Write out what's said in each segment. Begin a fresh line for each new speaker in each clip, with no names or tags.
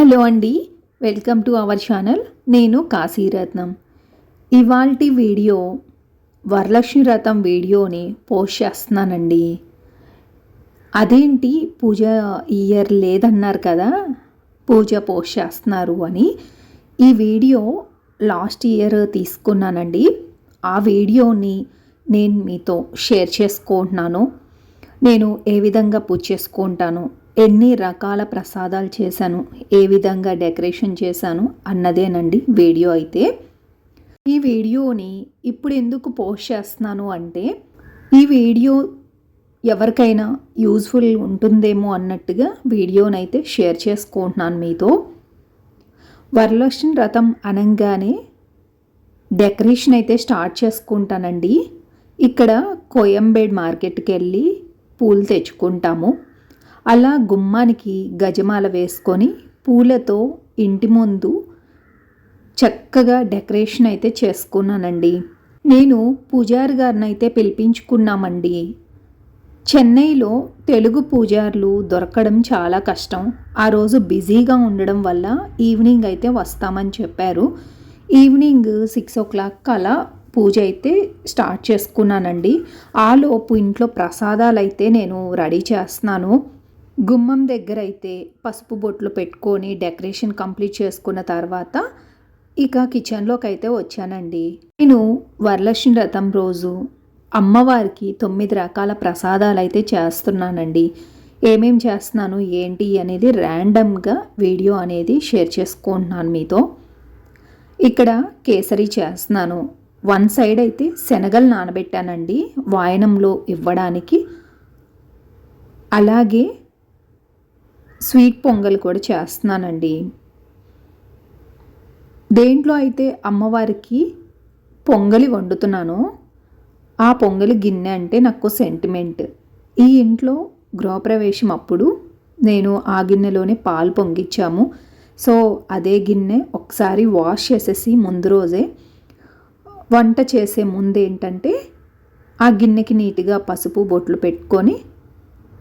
Hello అండి welcome to our channel. నేను కాశీరత్నం ఇవాల్టి వీడియో వరలక్ష్మి రథం వీడియోని పోస్ట్ చేస్తున్నానండి. అదేంటి పూజ ఇయర్ లేదన్నారు కదా పూజ పోస్ట్ చేస్తున్నారు అని. ఈ వీడియో లాస్ట్ ఇయర్ తీసుకున్నానండి. ఆ వీడియోని నేను మీతో షేర్ చేసుకుంటున్నాను. నేను ఏ విధంగా పూజ చేసుకుంటాను ఎన్ని రకాల ప్రసాదాలు చేశాను ఏ విధంగా డెకరేషన్ చేశాను అన్నదేనండి వీడియో అయితే. ఈ వీడియోని ఇప్పుడు ఎందుకు పోస్ట్ చేస్తున్నాను అంటే ఈ వీడియో ఎవరికైనా యూజ్ఫుల్ ఉంటుందేమో అన్నట్టుగా వీడియోనైతే షేర్ చేసుకుంటున్నాను మీతో. వరలక్ష్మి రథం అనగానే డెకరేషన్ అయితే స్టార్ట్ చేసుకుంటానండి. ఇక్కడ కోయంబేడ్ మార్కెట్కి వెళ్ళి పూలు తెచ్చుకుంటాము. అలా గుమ్మానికి గజమాల వేసుకొని పూలతో ఇంటి ముందు చక్కగా డెకరేషన్ అయితే చేసుకున్నానండి. నేను పూజారి గారిని అయితే పిలిపించుకున్నామండి. చెన్నైలో తెలుగు పూజారులు దొరకడం చాలా కష్టం. ఆ రోజు బిజీగా ఉండడం వల్ల ఈవినింగ్ అయితే వస్తామని చెప్పారు. ఈవినింగ్ సిక్స్ ఓ క్లాక్ అలా పూజ అయితే స్టార్ట్ చేసుకున్నానండి. ఆలోపు ఇంట్లో ప్రసాదాలు అయితే నేను రెడీ చేస్తున్నాను. గుమ్మం దగ్గర అయితే పసుపు బొట్లు పెట్టుకొని డెకరేషన్ కంప్లీట్ చేసుకున్న తర్వాత ఇక కిచెన్లోకి అయితే వచ్చానండి. నేను వరలక్ష్మి వ్రతం రోజు అమ్మవారికి తొమ్మిది రకాల ప్రసాదాలు అయితే చేస్తున్నానండి. ఏమేం చేస్తున్నాను ఏంటి అనేది ర్యాండమ్గా వీడియో అనేది షేర్ చేసుకుంటున్నాను మీతో. ఇక్కడ కేసరి చేస్తున్నాను. వన్ సైడ్ అయితే శనగలు నానబెట్టానండి. వాయనంలో ఇవ్వడానికి. అలాగే స్వీట్ పొంగల్ కూడా చేస్తున్నానండి. దేంట్లో అయితే అమ్మవారికి పొంగలి వండుతున్నాను ఆ పొంగలి గిన్నె అంటే నాకు సెంటిమెంట్. ఈ ఇంట్లో గృహప్రవేశం అప్పుడు నేను ఆ గిన్నెలోనే పాలు పొంగిచ్చాము. సో అదే గిన్నె ఒకసారి వాష్ చేసేసి ముందు రోజే వంట చేసే ముందు ఏంటంటే ఆ గిన్నెకి నీట్గా పసుపు బొట్లు పెట్టుకొని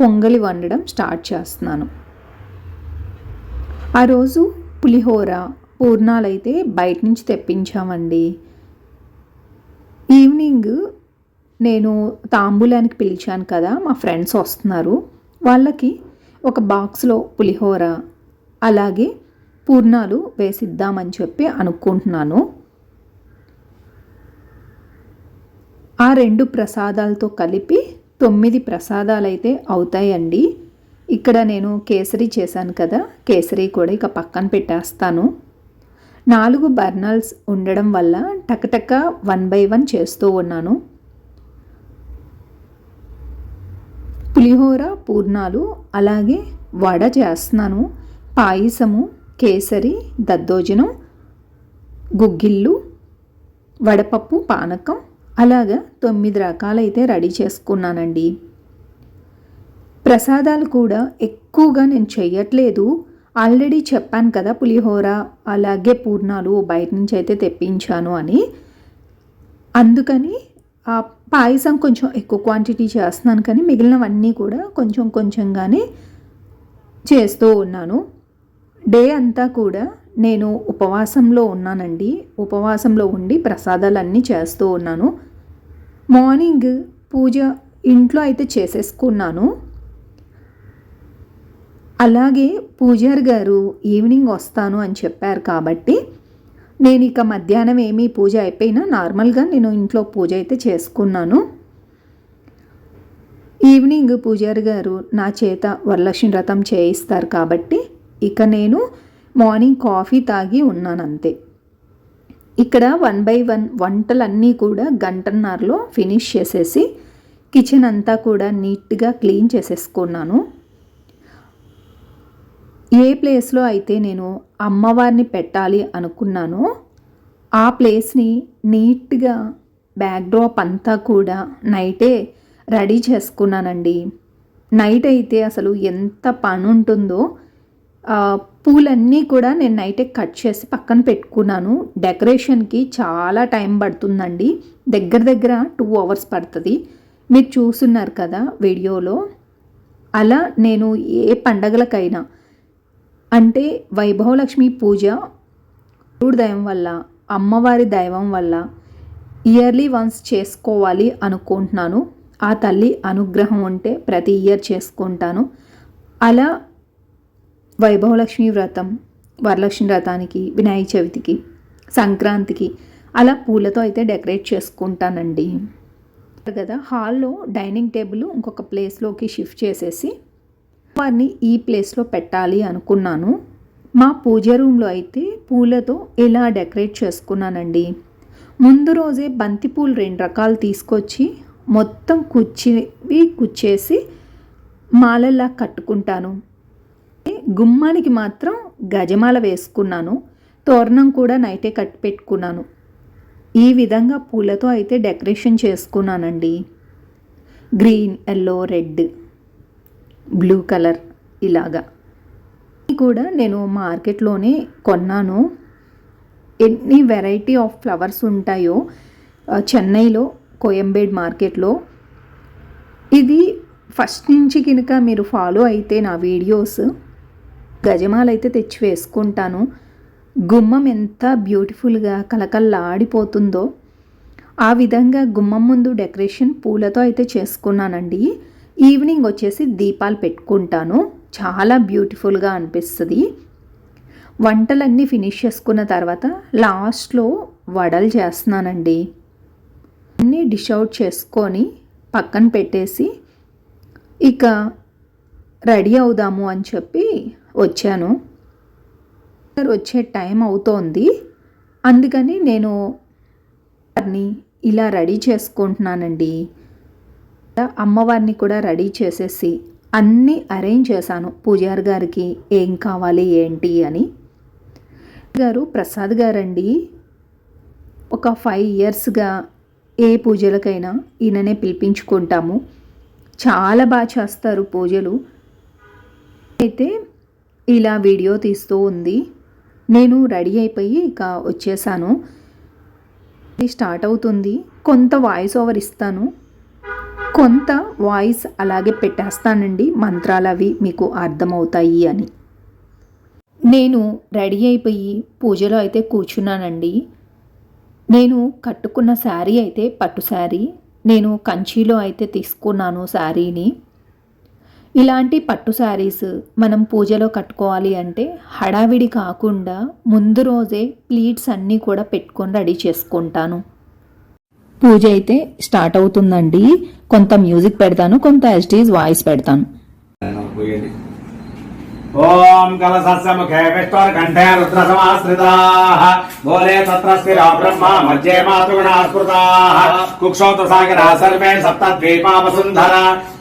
పొంగలి వండడం స్టార్ట్ చేస్తున్నాను. ఆ రోజు పులిహోర పూర్ణాలైతే బయట నుంచి తెప్పించామండి. ఈవినింగ్ నేను తాంబూలానికి పిలిచాను కదా మా ఫ్రెండ్స్ వస్తున్నారు. వాళ్ళకి ఒక బాక్స్లో పులిహోర అలాగే పూర్ణాలు వేసిద్దామని చెప్పి అనుకుంటున్నాను. ఆ రెండు ప్రసాదాలతో కలిపి తొమ్మిది ప్రసాదాలు అయితే అవుతాయండి. ఇక్కడ నేను కేసరి చేశాను కదా కేసరి కూడా ఇక పక్కన పెట్టేస్తాను. నాలుగు బర్నల్స్ ఉండడం వల్ల టకటక వన్ బై వన్ చేస్తూ ఉన్నాను. పులిహోర పూర్ణాలు అలాగే వడ చేస్తున్నాను. పాయసము కేసరి దద్దోజనం గుగ్గిళ్ళు వడపప్పు పానకం అలాగా తొమ్మిది రకాలైతే రెడీ చేసుకున్నానండి. ప్రసాదాలు కూడా ఎక్కువగా నేను చెయ్యట్లేదు. ఆల్రెడీ చెప్పాను కదా పులిహోర అలాగే పూర్ణాలు బయట నుంచి అయితే తెప్పించాను అని. అందుకని ఆ పాయసం కొంచెం ఎక్కువ క్వాంటిటీ చేస్తున్నాను కానీ మిగిలినవన్నీ కూడా కొంచెం కొంచెంగానే చేస్తూ ఉన్నాను. డే అంతా కూడా నేను ఉపవాసంలో ఉన్నానండి. ఉపవాసంలో ఉండి ప్రసాదాలన్నీ చేస్తూ ఉన్నాను. మార్నింగ్ పూజ ఇంట్లో అయితే చేసేసుకున్నాను. అలాగే పూజారి గారు ఈవినింగ్ వస్తాను అని చెప్పారు కాబట్టి నేను ఇక మధ్యాహ్నం ఏమీ పూజ అయిపోయినా నార్మల్గా నేను ఇంట్లో పూజ అయితే చేసుకున్నాను. ఈవినింగ్ పూజారి గారు నా చేత వరలక్ష్మి వ్రతం చేయిస్తారు కాబట్టి ఇక నేను మార్నింగ్ కాఫీ తాగి ఉన్నాను అంతే. ఇక్కడ వన్ బై వన్ వంటలన్నీ కూడా గంటన్నరలో ఫినిష్ చేసేసి కిచెన్ అంతా కూడా నీట్గా క్లీన్ చేసేసుకున్నాను. ఏ ప్లేస్లో అయితే నేను అమ్మవారిని పెట్టాలి అనుకున్నానో ఆ ప్లేస్ని నీట్గా బ్యాక్డ్రాప్ అంతా కూడా నైటే రెడీ చేసుకున్నానండి. నైట్ అయితే అసలు ఎంత పని ఉంటుందో పూలన్నీ కూడా నేను నైటే కట్ చేసి పక్కన పెట్టుకున్నాను. డెకరేషన్కి చాలా టైం పడుతుందండి. దగ్గర దగ్గర టూ అవర్స్ పడుతుంది. మీరు చూస్తున్నారు కదా వీడియోలో. అలా నేను ఏ పండగలకైనా అంటే వైభవలక్ష్మి పూజ దైవం వల్ల అమ్మవారి దైవం వల్ల ఇయర్లీ వన్స్ చేసుకోవాలి అనుకుంటున్నాను. ఆ తల్లి అనుగ్రహం ఉంటే ప్రతి ఇయర్ చేసుకుంటాను. అలా వైభవలక్ష్మి వ్రతం వరలక్ష్మి వ్రతానికి వినాయక చవితికి సంక్రాంతికి అలా పూలతో అయితే డెకరేట్ చేసుకుంటానండి. కదా హాల్లో డైనింగ్ టేబుల్ ఇంకొక ప్లేస్లోకి షిఫ్ట్ చేసేసి వారిని ఈ ప్లేస్లో పెట్టాలి అనుకున్నాను. మా పూజ రూమ్లో అయితే పూలతో ఇలా డెకరేట్ చేసుకున్నానండి. ముందు రోజే బంతిపూలు రెండు రకాలు తీసుకొచ్చి మొత్తం కుచ్చివి కుచ్చేసి మాలల్లా కట్టుకుంటాను. గుమ్మానికి మాత్రం గజమాల వేసుకున్నాను. తోరణం కూడా నైటే కట్టి పెట్టుకున్నాను. ఈ విధంగా పూలతో అయితే డెకరేషన్ చేసుకున్నానండి. Green yellow red. Blue colour ఇలాగా. కూడా నేను మార్కెట్లోనే కొన్నాను. ఎన్ని వెరైటీ ఆఫ్ ఫ్లవర్స్ ఉంటాయో చెన్నైలో కోయంబేడ్ మార్కెట్లో. ఇది ఫస్ట్ నుంచి కనుక మీరు ఫాలో అయితే నా వీడియోస్. గజమాలు అయితే తెచ్చి వేసుకుంటాను. గుమ్మం ఎంత బ్యూటిఫుల్గా కలకల్లాడిపోతుందో ఆ విధంగా గుమ్మం ముందు డెకరేషన్ పూలతో అయితే చేసుకున్నానండి. ఈవినింగ్ వచ్చేసి దీపాలు పెట్టుకుంటాను. చాలా బ్యూటిఫుల్గా అనిపిస్తుంది. వంటలన్నీ ఫినిష్ చేసుకున్న తర్వాత లాస్ట్లో వడలు చేస్తున్నానండి. అన్నీ డిష్ అవుట్ చేసుకొని పక్కన పెట్టేసి ఇక రెడీ అవుదాము అని చెప్పి వచ్చాను. వచ్చే టైం అవుతోంది. అందుకని నేను ఇలా రెడీ చేసుకుంటున్నానండి. అమ్మవారిని కూడా రెడీ చేసేసి అన్నీ అరేంజ్ చేశాను. పూజారి గారికి ఏం కావాలి ఏంటి అని. గారు ప్రసాద్ గారండి ఒక ఫైవ్ ఇయర్స్గా ఏ పూజలకైనా ఈయననే పిలిపించుకుంటాము. చాలా బాగా చేస్తారు పూజలు. అయితే ఇలా వీడియో తీస్తూ ఉంది. నేను రెడీ అయిపోయి ఇక వచ్చేసాను. ఇది స్టార్ట్ అవుతుంది. కొంత వాయిస్ ఓవర్ ఇస్తాను. కొంత వాయిస్ అలాగే పెట్టేస్తానండి. మంత్రాలు అవి మీకు అర్థమవుతాయి అని. నేను రెడీ అయిపోయి పూజలో అయితే కూర్చున్నానండి. నేను కట్టుకున్న శారీ అయితే పట్టు శారీ నేను కంచిలో అయితే తీసుకున్నాను శారీని. ఇలాంటి పట్టు శారీస్ మనం పూజలో కట్టుకోవాలి అంటే హడావిడి కాకుండా ముందు రోజే ప్లీట్స్ అన్నీ కూడా పెట్టుకొని రెడీ చేసుకుంటాను. పూజ అయితే స్టార్ట్ అవుతుందండి. కొంత మ్యూజిక్ పెడతాను కొంత ఎస్టీస్ వాయిస్ పెడతాను.
పోయండి ఓం కలసస్య ముఖే విష్ణుర్కంఠే రుద్రసమాశ్రితాః. మూలే తత్ర స్థిరా బ్రహ్మ మధ్యే మాతృగుణా స్మృతాః. కుక్షోత సాగరా సర్వే సప్తద్వీపా వసుంధర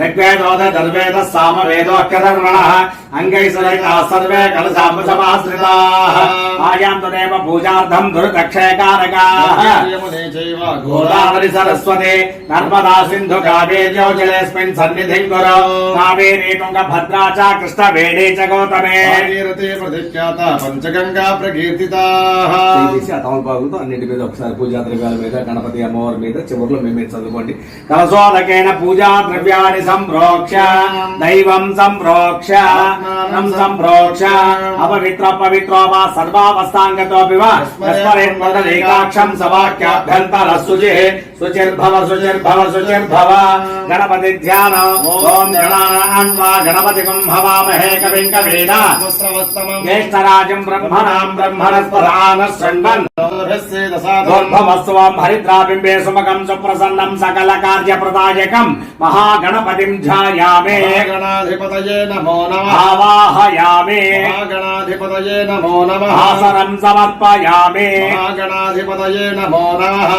ఋగ్వేదోద ధర్వేద సామవేదోక్యధర్మణः అంగై సరైతా సర్వే కలసాంబుసమాశ్రితాః ఆయాం తదేవ పూజార్థం దుర్దక్షయకారకాः
యమునే చైవ
గోదావరి సరస్వతి నర్మదా సింధు కావేర్యోజలేస్మిన్ సన్నిధిం కురు
భాగీరథే ప్రతిఖ్యాత పంచగంగా ప్రకీర్తితాః.
చేసి ఆ తమలపాకులతో అన్నింటి మీద ఒకసారి పూజా ద్రవ్యాల మీద గణపతి అమ్మవారి మీద చివరిలో మేమే చదువుకోండి. కలశోదకేన పూజా ద్రవ్యాన్ని సంప్రోక్ష దైవం సంప్రోక్ష సంప్రోక్ష. అపవిత్ర పవిత్రో వా సర్వావస్థాంగతోపి వా. తస్మరేత్మదలేకాక్షం సవాక్యాభ్యంతర శుచి శుచిర్భవ శుచిర్భవ శుచిర్భవ గణపతి ధ్యాన ఓం గణాన్వా గణపతి హవామహే కవిం కవీన జ్యేష్ఠరాజం బ్రహ్మణాం బ్రహ్మణస్పదాన శృణ్వన్ దోర్భవస్వం హరిద్రాబింబే సుమకం సుప్రసన్నం సకల కార్యప్రదాయకం మహాగణపతిం ధ్యాయామే
మహాగణాధిపతయే నమో నమః
ఆవాహయామే
మహాగణాధిపతయే నమో నమః
ఆసనం సమర్పయామే
మహాగణాధిపతయే నమో నమః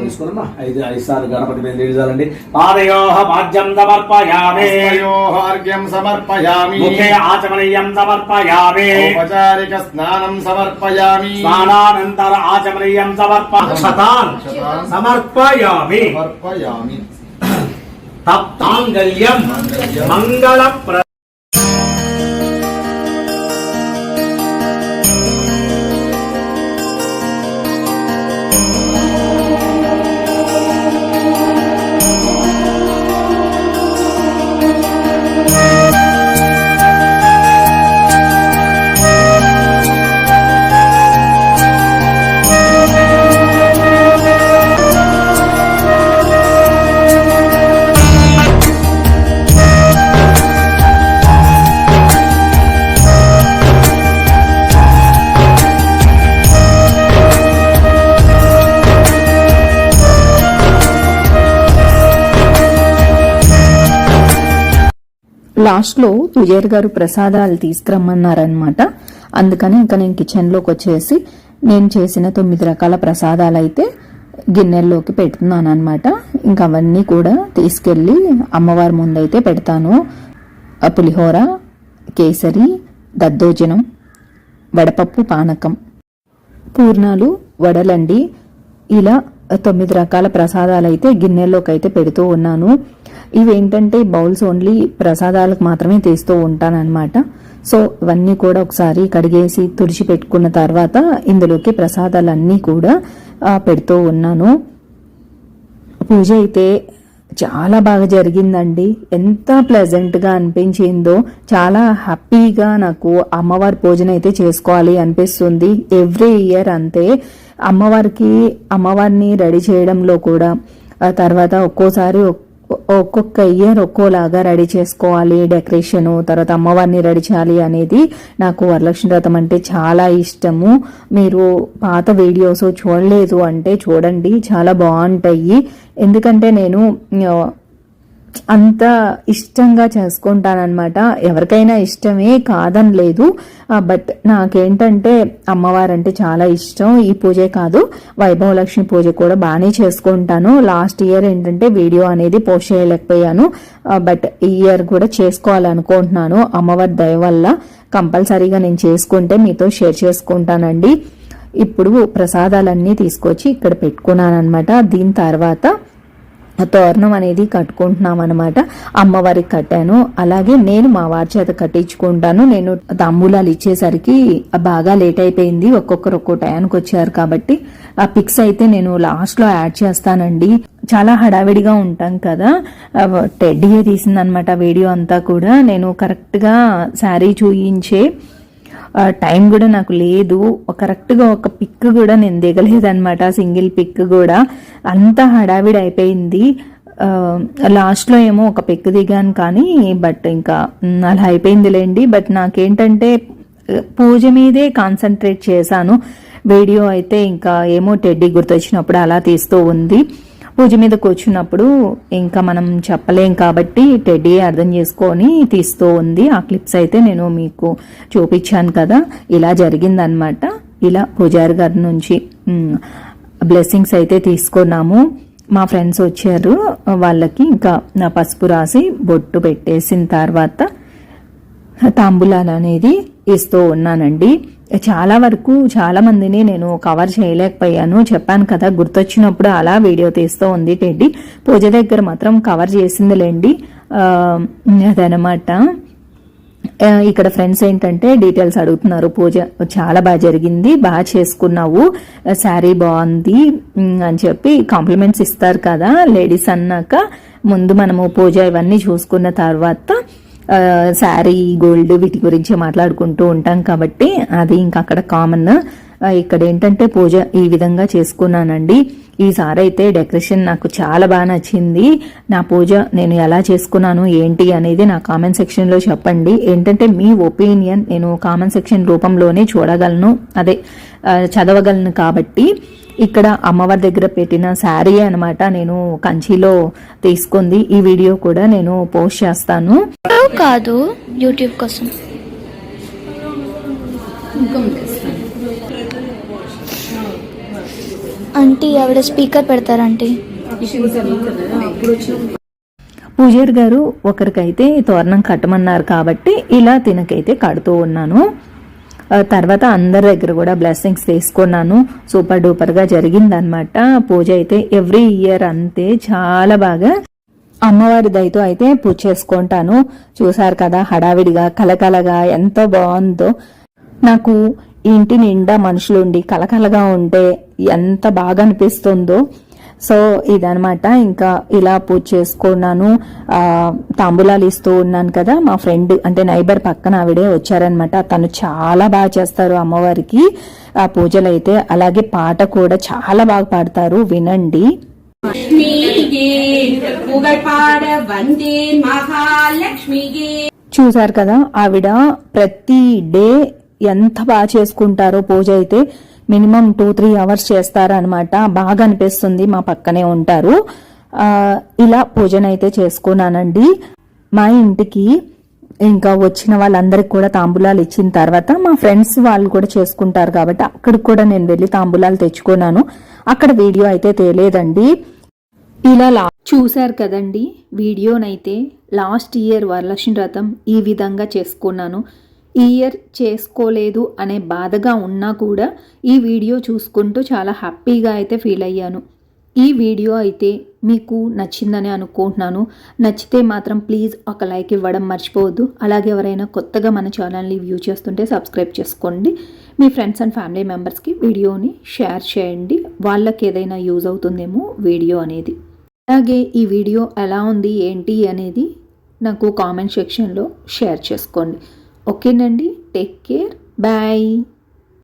తీసుకున్నమ్మా ఐదు ఐదు సార్లు గణపతి మీద నిలిచాలండి. పాదయోహ పాద్యం సమర్పయామే.
అర్ఘ్యం సమర్పయామి.
ముఖే ఆచమనీయం సమర్పయామే.
ఔపచారిక స్నానం సమర్పయామి.
స్నానానంతర ఆచమనీయం సమర్ప సమర్పయామి.
సమర్పయామి.
తప్తాంగల్యం. మంగళ
లాస్ట్లో పూజారి గారు ప్రసాదాలు తీసుకురమ్మన్నారనమాట అందుకని ఇంకా నేను కిచెన్లోకి వచ్చేసి నేను చేసిన తొమ్మిది రకాల ప్రసాదాలు అయితే గిన్నెల్లోకి పెడుతున్నాను అనమాట ఇంకా అవన్నీ కూడా తీసుకెళ్ళి అమ్మవారి ముందైతే పెడతాను. ఆ పులిహోర కేసరి దద్దోజనం వడపప్పు పానకం. పూర్ణాలు వడలండి ఇలా తొమ్మిది రకాల ప్రసాదాలు అయితే గిన్నెల్లోకి అయితే పెడుతూ ఉన్నాను. ఇవేంటంటే బౌల్స్ ఓన్లీ ప్రసాదాలకు మాత్రమే తీస్తూ ఉంటానన్నమాట. సో ఇవన్నీ కూడా ఒకసారి కడిగేసి తుడిచి పెట్టుకున్న తర్వాత ఇందులోకి ప్రసాదాలన్నీ కూడా పెడుతూ ఉన్నాను. పూజ అయితే చాలా బాగా జరిగిందండి. ఎంత ప్లెజెంట్గా అనిపించిందో చాలా హ్యాపీగా నాకు అమ్మవారి పూజన అయితే చేసుకోవాలి అనిపిస్తుంది. ఎవ్రీ ఇయర్ అంతే. అమ్మవారికి అమ్మవారిని రెడీ చేయడంలో కూడా తర్వాత ఒక్కోసారి ఒక్కొక్క ఇయర్ ఒక్కోలాగా రెడీ చేసుకోవాలి డెకరేషన్ తర్వాత అమ్మవారిని రెడీ చేయాలి అనేది నాకు వరలక్ష్మి వ్రతం అంటే చాలా ఇష్టము. మీరు పాత వీడియోస్ చూడలేదు అంటే చూడండి చాలా బాగుంటాయి. ఎందుకంటే నేను అంత ఇష్టంగా చేసుకుంటానమాట ఎవరికైనా ఇష్టమే కాదని లేదు. బట్ నాకేంటంటే అమ్మవారు అంటే చాలా ఇష్టం. ఈ పూజే కాదు వైభవలక్ష్మి పూజ కూడా బాగానే చేసుకుంటాను. లాస్ట్ ఇయర్ ఏంటంటే వీడియో అనేది పోస్ట్ చేయలేకపోయాను. బట్ ఈ ఇయర్ కూడా చేసుకోవాలనుకుంటున్నాను. అమ్మవారి దయ వల్ల కంపల్సరీగా నేను చేసుకుంటే మీతో షేర్ చేసుకుంటానండి. ఇప్పుడు ప్రసాదాలన్నీ తీసుకొచ్చి ఇక్కడ పెట్టుకున్నాను అనమాట దీని తర్వాత తోరణం అనేది కట్టుకుంటున్నాం అనమాట అమ్మవారికి కట్టాను. అలాగే నేను మా వారి చేత కట్టించుకుంటాను. నేను తాంబూలాలు ఇచ్చేసరికి బాగా లేట్ అయిపోయింది. ఒక్కొక్కరు ఒక్కో టయానికి వచ్చారు కాబట్టి ఆ పిక్స్ అయితే నేను లాస్ట్లో యాడ్ చేస్తానండి. చాలా హడావిడిగా ఉంటాం కదా. టెడ్డీయే తీసిందనమాట వీడియో అంతా కూడా. నేను కరెక్ట్గా శారీ చూయించే టైం కూడా నాకు లేదు. కరెక్ట్గా ఒక పిక్ కూడా నేను దిగలేదనమాట సింగిల్ పిక్ కూడా. అంత హడావిడి అయిపోయింది. లాస్ట్లో ఏమో ఒక పిక్ దిగాను కానీ బట్ ఇంకా అలా అయిపోయిందిలేండి. బట్ నాకేంటంటే పూజ మీదే కాన్సన్ట్రేట్ చేశాను. వీడియో అయితే ఇంకా ఏమో టెడ్డీ గుర్తొచ్చినప్పుడు అలా తీస్తూ ఉంది. పూజ మీద కూర్చున్నప్పుడు ఇంకా మనం చెప్పలేం కాబట్టి టెడ్డీ అర్థం చేసుకొని తీస్తూ ఉంది. ఆ క్లిప్స్ అయితే నేను మీకు చూపించాను కదా. ఇలా జరిగిందనమాట ఇలా పూజారి గారి నుంచి బ్లెస్సింగ్స్ అయితే తీసుకున్నాము. మా ఫ్రెండ్స్ వచ్చారు. వాళ్ళకి ఇంకా నా పసుపు రాసి బొట్టు పెట్టేసిన తర్వాత తాంబూలాలు అనేది ఇస్తూ ఉన్నానండి. చాలా వరకు చాలా మందిని నేను కవర్ చేయలేకపోయాను. చెప్పాను కదా గుర్తొచ్చినప్పుడు అలా వీడియో తీస్తూ ఉంది టెడ్డి పూజ దగ్గర మాత్రం కవర్ చేసిందిలేండి. అదనమాట. ఇక్కడ ఫ్రెండ్స్ ఏంటంటే డీటెయిల్స్ అడుగుతున్నారు. పూజ చాలా బాగా జరిగింది బాగా చేసుకున్నావు. శారీ బాగుంది అని చెప్పి కాంప్లిమెంట్స్ ఇస్తారు కదా లేడీస్ అన్నాక. ముందు మనము పూజ ఇవన్నీ చూసుకున్న తర్వాత శారీ గోల్డ్ వీటి గురించి మాట్లాడుకుంటూ ఉంటాం కాబట్టి అది ఇంకా అక్కడ కామన్ ఇక్కడ ఏంటంటే పూజ ఈ విధంగా చేసుకున్నానండి. ఈసారి అయితే డెకరేషన్ నాకు చాలా బాగా నచ్చింది. నా పూజ నేను ఎలా చేసుకున్నాను ఏంటి అనేది నా కామెంట్ సెక్షన్లో చెప్పండి. ఏంటంటే మీ ఒపీనియన్ నేను కామెంట్ సెక్షన్ రూపంలోనే చూడగలను. అదే చదవగలను కాబట్టి. ఇక్కడ అమ్మవారి దగ్గర పెట్టిన శారీ అన్నమాట నేను కంచిలో తీసుకుంది. ఈ వీడియో కూడా నేను పోస్ట్ చేస్తాను.
కాదు. యూట్యూబ్ కోసం. ఆంటీ ఆవిడ స్పీకర్ పెడతారంటీ
పూజారి గారు ఒకరికైతే తోరణం కట్టమన్నారు కాబట్టి ఇలా తినకైతే కడుతూ ఉన్నాను. తర్వాత అందరి దగ్గర కూడా బ్లెస్సింగ్స్ తీసుకున్నాను సూపర్ డూపర్గా జరిగిందనమాట పూజ అయితే ఎవ్రీ ఇయర్ అంతే చాలా బాగా. అమ్మవారి దయతో అయితే పూజ చేసుకుంటాను. చూసారు కదా హడావిడిగా కలకలగా ఎంతో బాగుందో. నాకు ఇంటి నిండా మనుషులుండి కలకలగా ఉంటే ఎంత బాగా అనిపిస్తుందో. సో ఇదనమాట ఇంకా ఇలా పూజ చేసుకున్నాను. తాంబూలాలు ఇస్తూ ఉన్నాను కదా మా ఫ్రెండ్ అంటే నైబర్ పక్కన ఆవిడే వచ్చారనమాట తను చాలా బాగా చేస్తారు అమ్మవారికి. ఆ పూజలు అయితే అలాగే పాట కూడా చాలా బాగా పాడతారు. వినండి. చూసారు కదా ఆవిడ ప్రతి డే ఎంత బాగా చేసుకుంటారో పూజ అయితే. మినిమం టూ త్రీ అవర్స్ చేస్తారనమాట. బాగా అనిపిస్తుంది మా పక్కనే ఉంటారు. ఇలా ఇలా పూజనైతే చేసుకున్నానండి. మా ఇంటికి ఇంకా వచ్చిన వాళ్ళందరికి కూడా తాంబూలాలు ఇచ్చిన తర్వాత మా ఫ్రెండ్స్ వాళ్ళు కూడా చేసుకుంటారు కాబట్టి అక్కడికి కూడా నేను వెళ్ళి తాంబూలాలు తెచ్చుకున్నాను. అక్కడ వీడియో అయితే తేలేదండి. ఇలా లా చూశారు కదండి వీడియోనైతే లాస్ట్ ఇయర్ వరలక్ష్మి వ్రతం ఈ విధంగా చేసుకున్నాను. ఈ ఇయర్ చేసుకోలేదు అనే బాధగా ఉన్నా కూడా ఈ వీడియో చూసుకుంటూ చాలా హ్యాపీగా అయితే ఫీల్ అయ్యాను. ఈ వీడియో అయితే మీకు నచ్చిందని అనుకుంటున్నాను. నచ్చితే మాత్రం ప్లీజ్ ఒక లైక్ ఇవ్వడం మర్చిపోవద్దు. అలాగే ఎవరైనా కొత్తగా మన ఛానల్ని వ్యూ చేస్తుంటే సబ్స్క్రైబ్ చేసుకోండి. మీ ఫ్రెండ్స్ అండ్ ఫ్యామిలీ మెంబర్స్కి వీడియోని షేర్ చేయండి. వాళ్ళకి ఏదైనా యూజ్ అవుతుందేమో వీడియో అనేది. అలాగే ఈ వీడియో ఎలా ఉంది ఏంటి అనేది నాకు కామెంట్ సెక్షన్లో షేర్ చేసుకోండి. ఓకేనండి. Take care. బాయ్.